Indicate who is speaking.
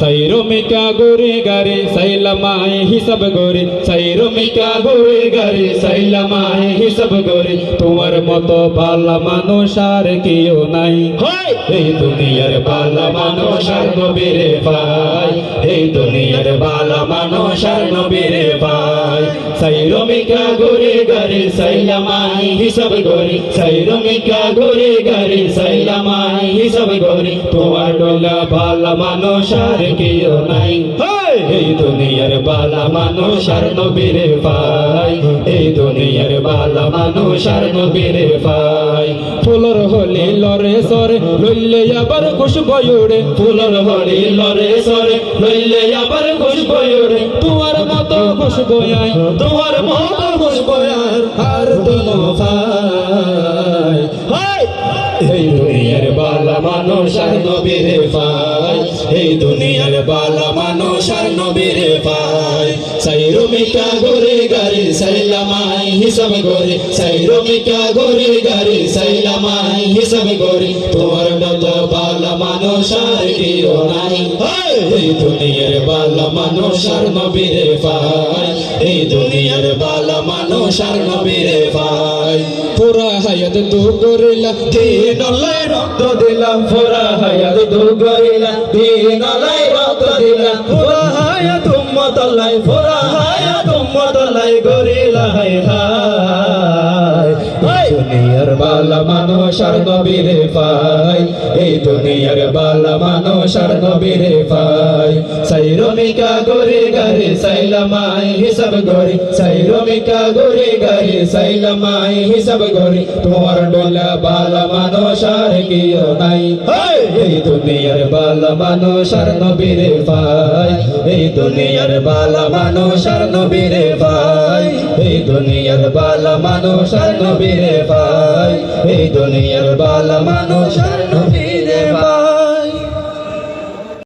Speaker 1: সাইরমিকা গোরে গারে সাইলামায় হিসাব গোরে সাইরমিকা গোরে গারে সাইলামায় হিসাব গোরে তোমার মতো ভালো মানুষ আর কেউ নাই এই দুনিয়ার ভালো মানুষ আর নবীরে পাই এই দুনিয়ার ভালো মানুষ আর নবীরে পাই সাইরমিকা গোরে গারে সাইলামায় হিসাব গোরে সাইরমিকা গোরে গারে সাইলামায় হিসাব গোরে তোমার ডোলা ভালো মানুষ আর কেউ নাই। এই দুনিয়ার বালা মানুষ আর নবীরে পাই এই দুনিয়ার বালা মানুষ আর নবীরে পাই ফুলর হলি লরে সরে লইলে আবার খুশবু উড়ে। ফুলর হলি লরে সরে লইলে আবার খুশবু উড়ে। তোমার মতো খুশবু আয় তোমার মতো খুশবু আর আর তুনো ভাই। এই বালা মানুষ আর নবীরে পাই এই দুনিয়ার বালা মানুষ আর নবীরে পাই সাইরমিকা গোরে গারে সাইলামাই হিসাব গোরে সাইরমিকা গোরে গারে সাইলামাই হিসাব গোরে তোমার মতো বালা মানুষ কেউ নাই। এই দুনিয়ার বালা মানুষ আর নবীরে এই দুনিয়ার বালা মানুষ আর নবীরে পাই পুরা হায়াত দু গরিলা, দিন রক্ত দিলাম। পুরা হায়াত দু গরিলা, দিন রক্ত দিলাম। পুরা হায়াত উম্মত লাই পুরা হায়াত উম্মত লাই গরিলা হাই হাই দুনিয়ার বালা মানুষ আর নবীরে এই দুনিয়ার বালা মানুষ আর পাই সাইরমিকা গোরে গারে সাইলামাই হিসাব গরি সাইরমিকা গোরে গারে সাইলামাই হিসাব গরি তোমার ডোলা বালা মানুষ আর কেউ নাই। এই দুনিয়ার বালা মানুষ আর নবীরে পাই এই দুনিয়ার বালা মানুষ আর নবীরে পাই এই দুনিয়ার বালা মানুষ আর নবীরে পাই এই দুনিয়ার বালা মানুষ আর